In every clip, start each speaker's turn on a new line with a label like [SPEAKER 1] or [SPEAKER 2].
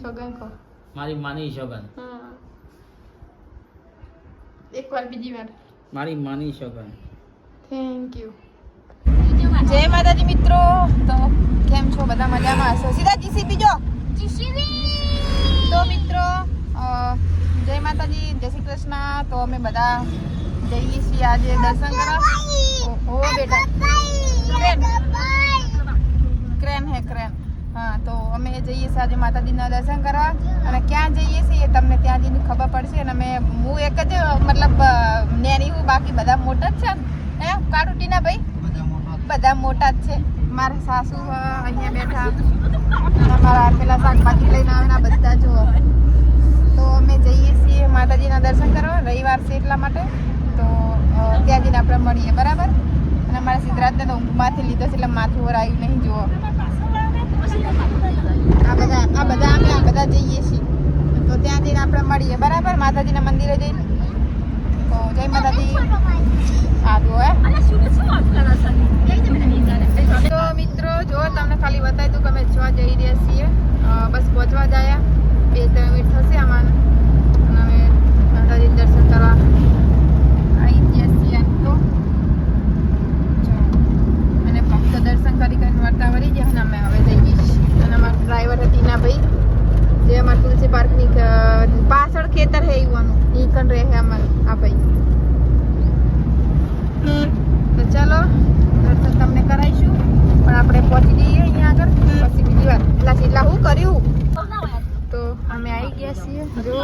[SPEAKER 1] સોગન કહો
[SPEAKER 2] મારી માની સોગન
[SPEAKER 1] હા એક વાર બીજી વાર
[SPEAKER 2] મારી માની સોગન
[SPEAKER 1] થેન્ક યુ જય માતાજી મિત્રો તો કેમ છો? બધા મજામાં હશો? સીધા જીસીબી જો. તો મિત્રો અ, જય માતાજી જય શ્રી કૃષ્ણ. તો અમે બધા જઈએ છીએ આજે દર્શન કરવા. ઓ ઓ બેટા. ક્રેન. ક્રેન હે ક્રેન. હા તો અમે જઈએ છીએ આજે માતાજીના દર્શન કરવા. અને ક્યાં જઈએ છીએ તમને ત્યાં જઈને ખબર પડશે. અને અમે હું એક જ મતલબ નેની હું બાકી બધા મોટા જ છે. હે કાળુટીના ભાઈ? બધા મોટા જ. છે. મારા સાસુ અહીંયા બેઠા. મારા પેલા શાકભાજી લઈને આવેલા બધા જુઓ. તો અમે જઈએ છીએ માતાજીના દર્શન કરવા. રવિવાર છે એટલા માટે. તો ત્યાં જઈને આપણે મળીએ. બરાબર? અને મારા સિદ્ધરાજને તો ઊંઘમાંથી લીધો છે એટલે માથું વરાયું નહીં જુઓ. આ બધા આ બધા અમે, આ બધા જઈએ છીએ. તો ત્યાં જઈને આપણે મળીએ. બરાબર? માતાજીના મંદિરે જઈને તો જય માતાજી. આદુ હે. તો મિત્રો, જો તમને ખાલી બતાવી દઉં કે અમે જોવા જઈ રહ્યા છીએ. બસ પહોંચવા જ આવ્યા બે, ત્રણ મિનિટ થશે આમાં. અને અમે માતાજી દર્શન કરવા આવી ગયા છીએ આમ તો જો. દર્શન કરી કરીને વર્તા વળી ગયા અને અમે હવે જઈએ છીએ. અને અમારા ડ્રાઈવર હતી ના ભાઈ, જે અમારા તુલસી પાર્કની પાછળ ખેતર હે ઈવાનું એ કણ રહે અમાર, આ ભાઈ. તો ચાલો, દર્શન તમને કરાવીશું. પણ આપણે પહોંચી જઈએ અહીંયા આગળ, પછી બીજી વાર. એટલા એટલા હું કર્યું? તો અમે આવી ગયા છીએ. જો.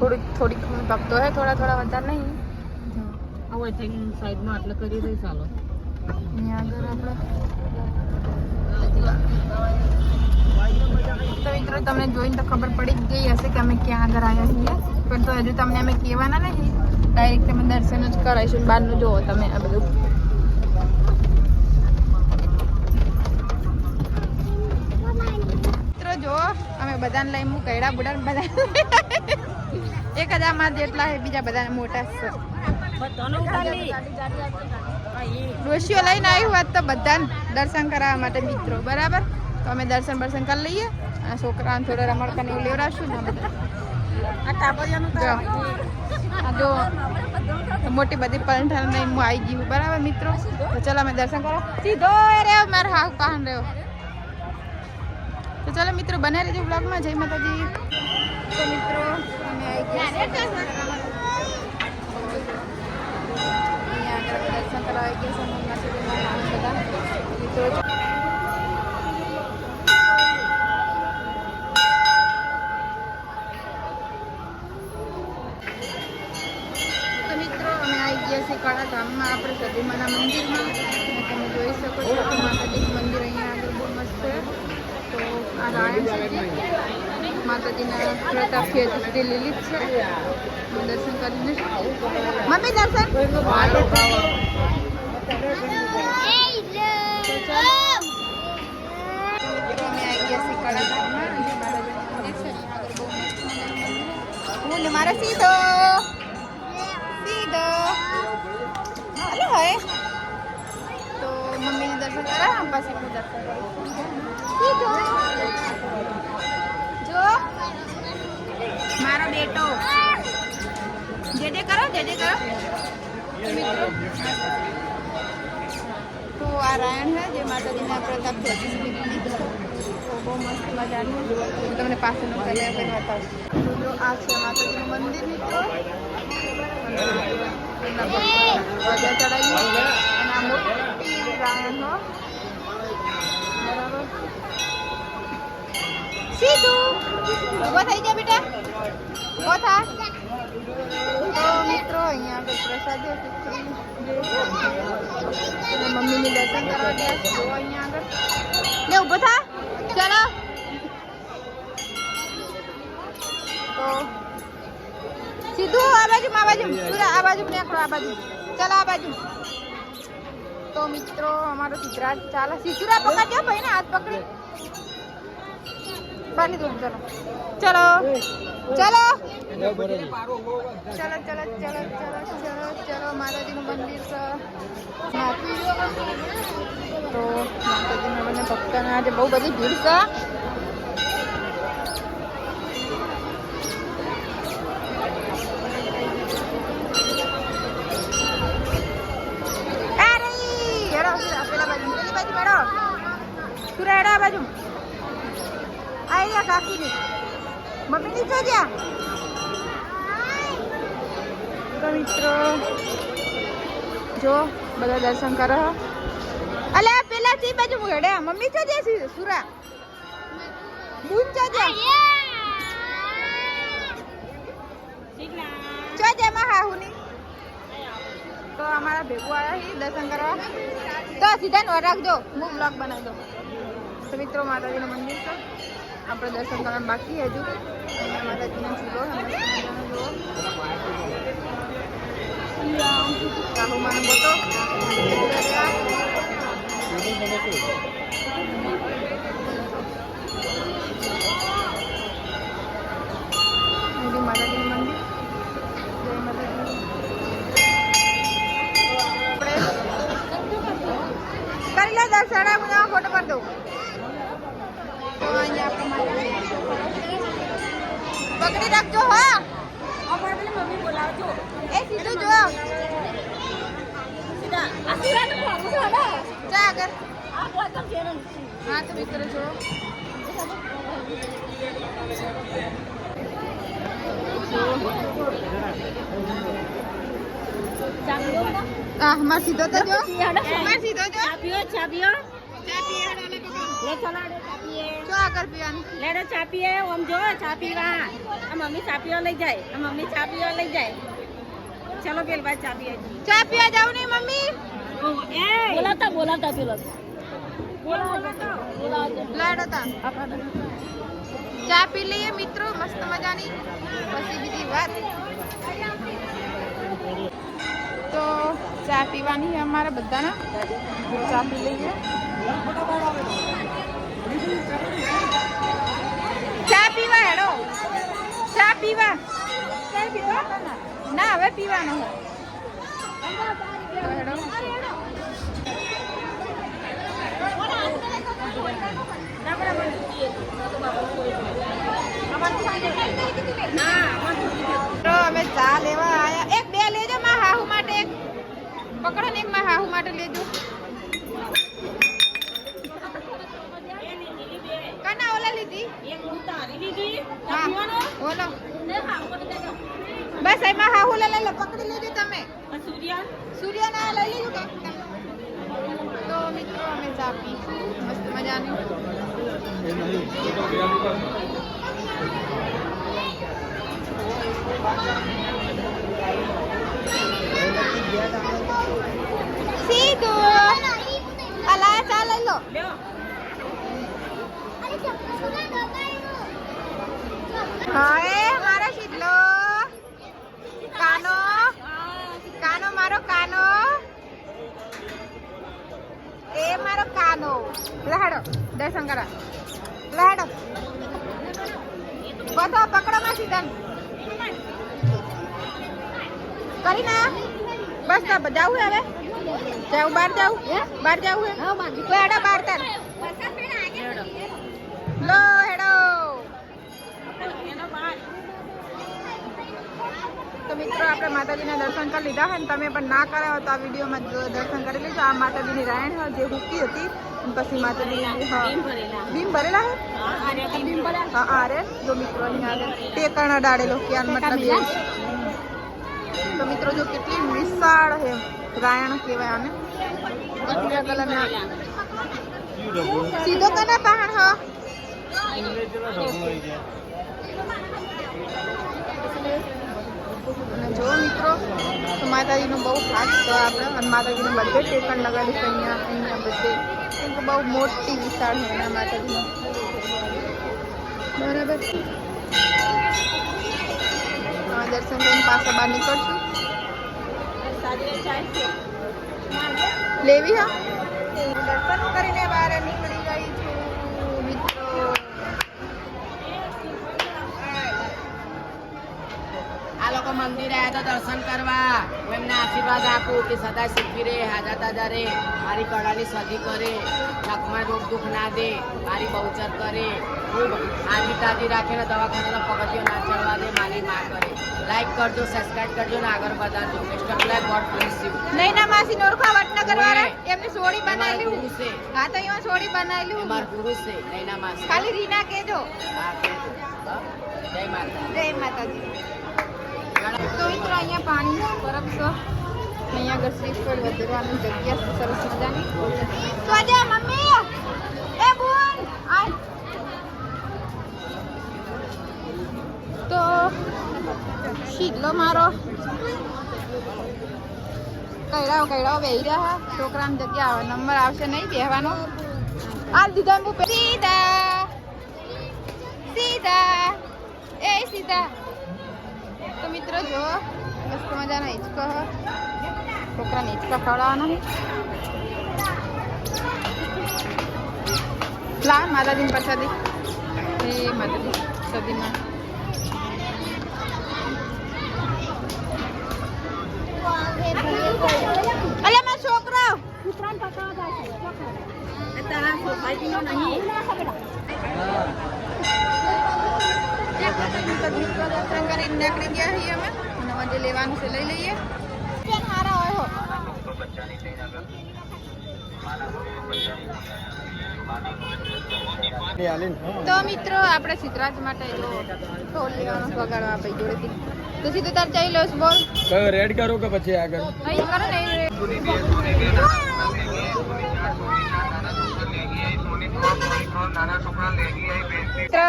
[SPEAKER 1] થોડીક થોડીક ભક્તો હે, થોડા થોડા વધારે નહીં.
[SPEAKER 2] સાઈડમાં આટલે કરી દઈ ચાલો.
[SPEAKER 1] તો મિત્રો, તમને જોઈને તો ખબર પડી જ ગઈ હશે કે અમે ક્યાં આગળ આવ્યા છીએ. પણ તો હજુ તમને અમે કહેવાના નહીં. ડાયરેક્ટ તમે દર્શન જ કરાવીશું. બહારનું જુઓ તમે આ બધું. જો અમે બધાને લઈને હું કૈડા બુડા બધા એક હજારમાં જેટલા બીજા બધા મોટા ડોશીઓ લઈને આવ્યું હોત તો બધાને દર્શન કરાવવા માટે મિત્રો બરાબર? તો અમે દર્શન બર્શન કરી લઈએ અને છોકરાને થોડો રમણકાને એવું લેવડાવશું ને બધા. જો. જો. મોટી બધી પલંઠા લઈને હું આવી ગયું બરાબર મિત્રો? તો ચલો અમે દર્શન કરો. સીધો રે મારો હાવ પાહન રહ્યો. તો ચલો મિત્રો બનાવી રહેજો બ્લોગમાં જય માતાજી. તો મિત્રો અમે આવી ગયા. અહીંયા છે મિત્રો ગયા છીએ કળા ગામમાં આપણે સદીમાના મંદિરમાં. તમે જોઈ શકો છો કે માતાજીનું મંદિર અહીંયા આગળ બહુ મસ્ત છે તો આ રાયણ છે જે માતાજીના પ્રતાપથી સુધી લીલી છે. હું દર્શન કરીને મમ્મી, દર્શન? મારે સીધો. સીધો. હાલો હવે. તો મમ્મીને દર્શન કરા પછી હું દર્શન કરું. સીધો. મારો જે જે કરો જે જે કરો તો આ રાયણ છે, જે માતાજીના પ્રતાપ તો બહુ મસ્ત મજાનું. તમને પાછળનું કલ્યાણ કરી બતાવું. તો આ છે માતાજીનું મંદિર, મિત્રો. અને એમના ચડાવી અને આ મોટી રાયણ હો. બરાબર. સીધું. ઊભો થઈ જા બેટા. ઊભો થા તો મિત્રો અહીંયા આગળ પ્રસાદ છે ખીચડી અને મમ્મીની દર્શન કરવા ગયા છે જો અહીંયા આગળ લે ઊભો થા ચાલો તો સીધું આ બાજુ આ બાજુ પૂરા આ બાજુ નીકળો આ બાજુ ચાલો આ બાજુ તો મિત્રો અમારો સિદ્ધરાજ ચાલે સિદ્ધુરા પકડજો ભાઈ ને હાથ પકડી બાંધી દો ચલો ચલો ચલો ચલો ચલો ચલો ચલો ચલો ચલો માતાજીનું મંદિર છે તો માતાજીના મને ભક્તના આજે બહુ બધી ભીડ છે અરે હેડો સુરા પેલા બાજુ પેલી બાજુ હેડો સુરા હેડો આ બાજુ આયા કાકીની મમ્મીની નીચે ગયા તો મિત્રો જો બધા દર્શન કરો. અલે પેલા થી બાજુ ઘડે મમ્મી જો જ્યાં છે સુરા. બુન ચા જ્યાં જો જ્યાં માં હાહુની. તો અમારા ભેગું આવ્યા છે દર્શન કરવા. તો સીધા નો રાખજો. હું બ્લોગ બનાવી દઉં તો મિત્રો માતાજીનું મંદિર છે. આપણે દર્શન કરવા બાકી હજુ. અહીંયા માતાજીનો ચૂલો રાહુમાનો બોટો હા તો મિત્ર જો. હા માં સીધો તો જો. માં સીધો જો. ચા પીએ હેડો લે પકડો જો. આગળ પીવાનું.
[SPEAKER 3] લેડો ચા પીએ. આમ જો ચા પીવા. આ મમ્મી ચા પીવા લઈ જાય. આ મમ્મી ચા પીવા લઈ જાય. ચલો પેલ ભાઈ ચા પીએ
[SPEAKER 1] ચા પીવા જાવ ને મમ્મી?
[SPEAKER 3] બોલાતા બોલાતા પેલો.
[SPEAKER 1] ચા પી લઈએ મિત્રો, મસ્ત મજાની. પછી બીજી વાત. તો ચા પીવાની છે અમારા બધાના. ચા પી લઈએ. ચા પીવા હેડો. ચા પીવા. ના, હવે પીવાનો. હેડો. અમે ચા લેવા આયા. એક બે લેજો માં હાહુ માટે એક. પકડો ને એક માં હાહુ માટે લેજો. કના ઓલા લીધી? હા. ઓલો બસ એમાં હાહુ લે લે પકડી લેજો તમે. સૂર્યના લઈ લેજો કાંઈક તમે. તો મિત્રો અમે ચા પીશું મસ્ત મજાની. મારો કાનો. કાનો મારો કાનો. મારો કાનો. લહાડો. દર્શન કરવા લહાડો. બધો પકડો માં સીધા કરી ના. બસ તો જાવું હવે. જાવું બહાર જાવું બહાર જાવું હે? હેડો બહાર. તાર. લો હેડો. તો મિત્રો આપણે માતાજીના દર્શન કરી લીધા હોય ને તમે પણ ના કર્યા હોય તો આ વિડીયોમાં દર્શન કરી લેજો. આ માતાજીની રાયણ હોય જે હુકી હતી. પછી માતાજીની હા. બીમ ભરેલા. હે? હા આરે જો મિત્રો અહીંયા આગળ ટેકણા ડાળેલો ક્યાં મતલબ તો મિત્રો જો કેટલી વિશાળ છે રાયણ કહેવાય આને. પીળા કલરના. સીધો કના પહાણ હો. અને જો મિત્રો તો માતાજીનું બહુ ખાસ તો આપણે અને માતાજીનું બધે ટેકન લગાડી છે અહીંયા અહીંયા બધે. કેમ કે બહુ મોટી વિશાળ છે એના માતાજીનું. બરાબર. દર્શન કરીને પાછા બહાર નીકળશું. લેવી હા?
[SPEAKER 4] આવ્યા તો દર્શન કરવા. હું એમને આશીર્વાદ આપું કે સદાય સુખી રહે હાજા તાજા રહે મારી કળાની સદી કરે નખમાં રોગ દુઃખ ના દે મારી બહુચર કરે. ખૂબ આજી તાજી રાખે ને દવાખાનાના પગથિયો ના ચડવા દે મારી માં કરે. લાઈક કરજો સબસ્ક્રાઇબ કરજો ને આગળ વધારજો. Mister black God bless you
[SPEAKER 1] Naina માસી નોરખા વટનગર વાળા એમની સોડી
[SPEAKER 4] બનાવી
[SPEAKER 1] બનાવેલી
[SPEAKER 4] ગુરુ છે.
[SPEAKER 1] હા તો એમાં સોડી બનાવેલી
[SPEAKER 4] મારા ગુરુ છે. નૈના માસી.
[SPEAKER 1] ખાલી રીના કેજો
[SPEAKER 4] હા કહેજો. જય માતા
[SPEAKER 1] જય માતાજી. તો મિત્રો, અહીંયા પાણીનો બરફ અહીંયા આગળ વધરવાની જગ્યા છે, સરસ મજાની. તો શીતલો મારો. કઈડાઓ કઈડાઓ બેહી રહ્યા. છોકરાની જગ્યા નંબર આવશે નહીં બેહવાનો. આ દીધો એમ સીધા. સીધા. એ સીધા. તો મિત્રો જો મસ્ત મજાનો હિંચકો છોકરાને હિંચકા ખવડાવવાનો લા માતાજીની પ્રસાદી. એ માતાજી સદીમાં અલે મારો છોકરો!
[SPEAKER 3] તારા નહીં.
[SPEAKER 1] દર્શન કરીને નીકળી ગયા છીએ અમે. અને આજે લેવાનું છે લઈ લઈએ. હારા હોય તો મિત્રો આપણે સિદ્ધરાજ માટે જો ઢોલ લેવાનો વગાડવા આપી જોડેથી. તો સીધું તાર ચાલી લો બોલ.
[SPEAKER 2] કયો રેડ કરો કે પછી આગળ?
[SPEAKER 1] અહીં કરો ને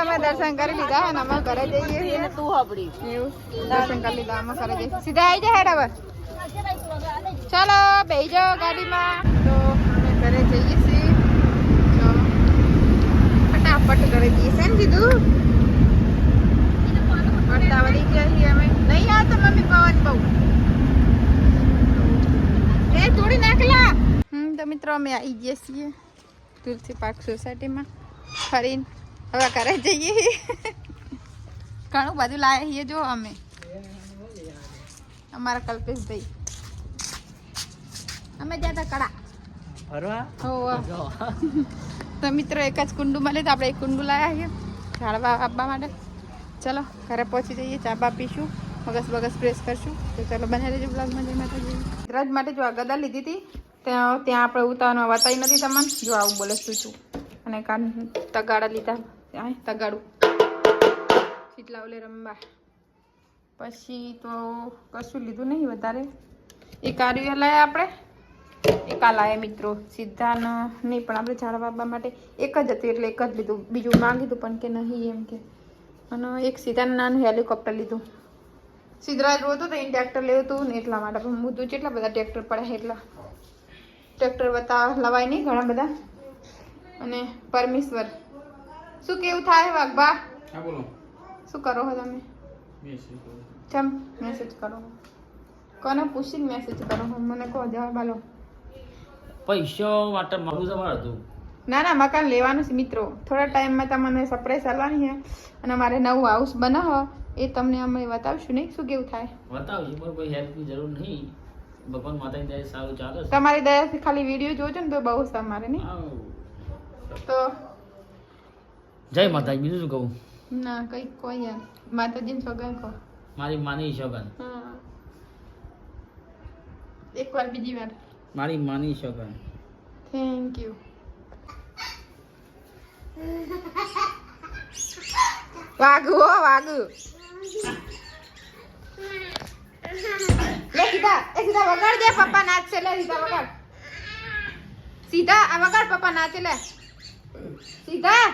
[SPEAKER 1] અમે દર્શન કરી લીધા અને અમે ઘરે જઈએ છીએ.
[SPEAKER 4] તું હબડી
[SPEAKER 1] એવું. દર્શન કરી લીધા અમે ઘરે જઈએ સીધા આવી જાય હેડ હવે. ચાલો બેહી જાઓ ગાડીમાં. તો અમે ઘરે જઈએ છીએ. ફટાફટ ઘરે જઈએ છે એમ કીધું. વળી ગયા છીએ અમે. નહીં આવતા મમ્મી પવન બહુ. એ તોડી નાખલા. હમ તો મિત્રો અમે આવી ગયા છીએ. તુલસી પાર્ક સોસાયટીમાં ફરીને હવે ઘરે જઈએ. ઘણું બધું લાયા છીએ જો અમે. અમારા કલ્પેશભાઈ. અમે ગયા હતા કડા તો મિત્રો એક જ કુંડુ મળે તો આપણે એક કુંડુ લાયા છીએ. ઝાડવા આપવા માટે. ચલો ઘરે પહોંચી જઈએ ચા બા પીશું મગસ બગસ પ્રેસ કરશું. તો ચલો બને રહેજો બ્લોગમાં જઈ માતાજી. રજ માટે જો આ ગદા લીધી હતી. ત્યાં ત્યાં આપણે ઉતારવા વતાઈ નથી તમને જો આવું બોલે છું. અને કાન તગાડા લીધા. ત્યાં તગાડું. કેટલા ઓલે રમવા. પછી તો કશું લીધું નહીં વધારે. એ કાર્ય લાયા આપણે. એકા લાયા મિત્રો. સીધાનો નહીં, પણ આપણે ઝાડ વાવવા માટે એક જ હતું, એટલે એક જ લીધું. બીજું માંગીતું પણ કે નહીં એમ કે. અને એક સીધાનું નાનું હેલિકોપ્ટર લીધું. સિદ્ધરાજ રોતો તો એને ટ્રેક્ટર લેવું હતું ને એટલા માટે. પણ હું જેટલા બધા ટ્રેક્ટર પડ્યા એટલા. ટ્રેક્ટર બતા લવાય નહીં ઘણા બધા. અને પરમેશ્વર. શું કેવું થાય વાઘબા
[SPEAKER 2] હા બોલો.
[SPEAKER 1] શું કરો છો તમે? ચમ મેસેજ કરો. કોને પૂછીને મેસેજ કરો? છો? મને કહો જવાબ આલો.
[SPEAKER 2] પૈસા માટે મારું જવાનું હતું.
[SPEAKER 1] ના ના મકાન લેવાનું છે મિત્રો. થોડા ટાઈમમાં તમને સરપ્રાઈઝ આવવાની છે. અને મારે નવું હાઉસ બનાવો એ તમને અમે બતાવશું નહીં. શું કેવું થાય?
[SPEAKER 2] બતાવશું પણ કોઈ હેલ્પની જરૂર નહીં. ભગવાન માતાની દયા સારું ચાલે છે.
[SPEAKER 1] તમારી દયાથી ખાલી વીડિયો જોજો ને તો બહુ છે અમારે નહીં? તો
[SPEAKER 2] જય માતાજી બીજું શું કહું?
[SPEAKER 1] ના કઈ કોઈ યાર માતાજીને સોગન કહો.
[SPEAKER 2] મારી માની
[SPEAKER 1] સોગન એક વાર બીજી વાર.
[SPEAKER 2] મારી માની સોગન
[SPEAKER 1] થેન્ક યુ વાગુ હો વાગુ લે સીધા એ સીધા વગાડ દે પપ્પા નાચશે લે સીધા વગાડ. સીધા આ વગાડ પપ્પા નાચે લે. સીધા.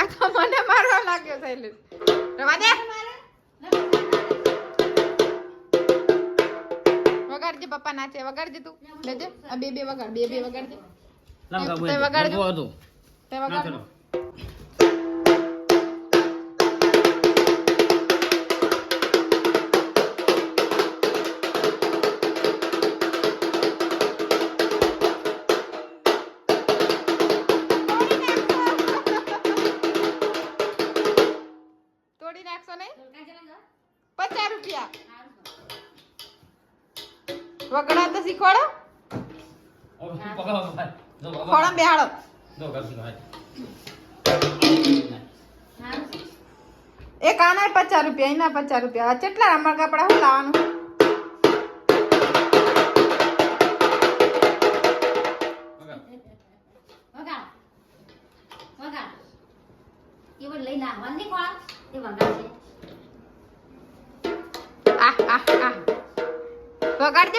[SPEAKER 1] આ તો મને મારવા લાગ્યો શૈલેષ રવા દે. વગાડજે પપ્પા નાચે વગાડજે તું. લેજે આ બે બે વગાડ બે બે વગાડજે તે વગાડજો. તે
[SPEAKER 2] ના
[SPEAKER 1] પચાસ રૂપિયા એના પચાસ રૂપિયા. કેટલા અમારા કપડા શું લાવવાનું?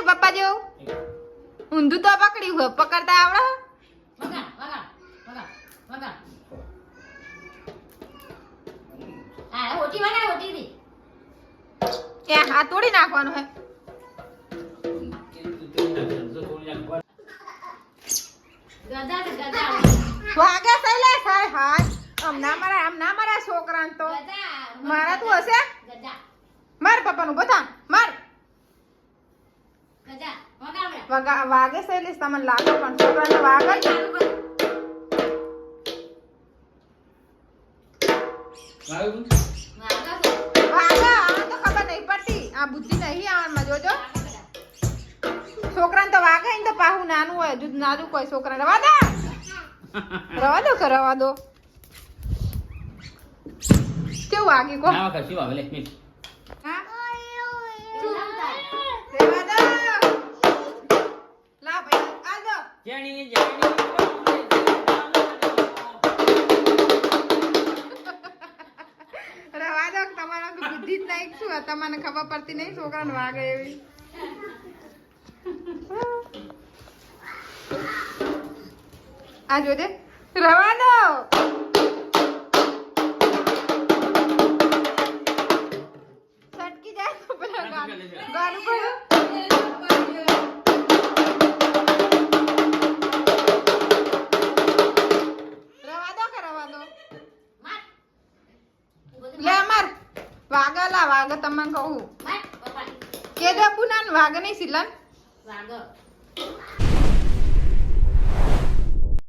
[SPEAKER 1] પપ્પા જેવું. ઊંધું તો પકડ્યું પકડતા આવડે
[SPEAKER 3] વગાડ વગાડ વગાડ વગાડ હા બનાવો વગાડ
[SPEAKER 1] એ આ તોડી નાખવાનું હે.
[SPEAKER 3] ગદા ગદા
[SPEAKER 1] વાગે સૈલે આમ ના મારા આમ ના મારા છોકરાને તો. મારા તું હશે? માર પપ્પાનું બધા માર. વાગે સૈલેશ તમને લાગે પણ છોકરાને વાગે. આ બુદ્ધિ નહીં આવવામાં જોજો. છોકરાને તો વાગે ને તો પાહું નાનું હોય હજુ નાનું કોઈ છોકરા રવા દો! રવા દો કે રવા દો? કેવું વાગ્યું કો
[SPEAKER 2] ના વાગે, શું વાગે? લે, મિસ.
[SPEAKER 1] હા?
[SPEAKER 3] શું
[SPEAKER 1] દો! લા ભાઈ આ દો.
[SPEAKER 2] જાણી, જાણી,
[SPEAKER 1] બુદ્ધિ જ નહીં શું? તમને ખબર પડતી નહીં છોકરાને વાગે એવી. આ જોજે રવાનો! સટકી જાય તો પેલા ગાલ- ગાલ કહું
[SPEAKER 3] માર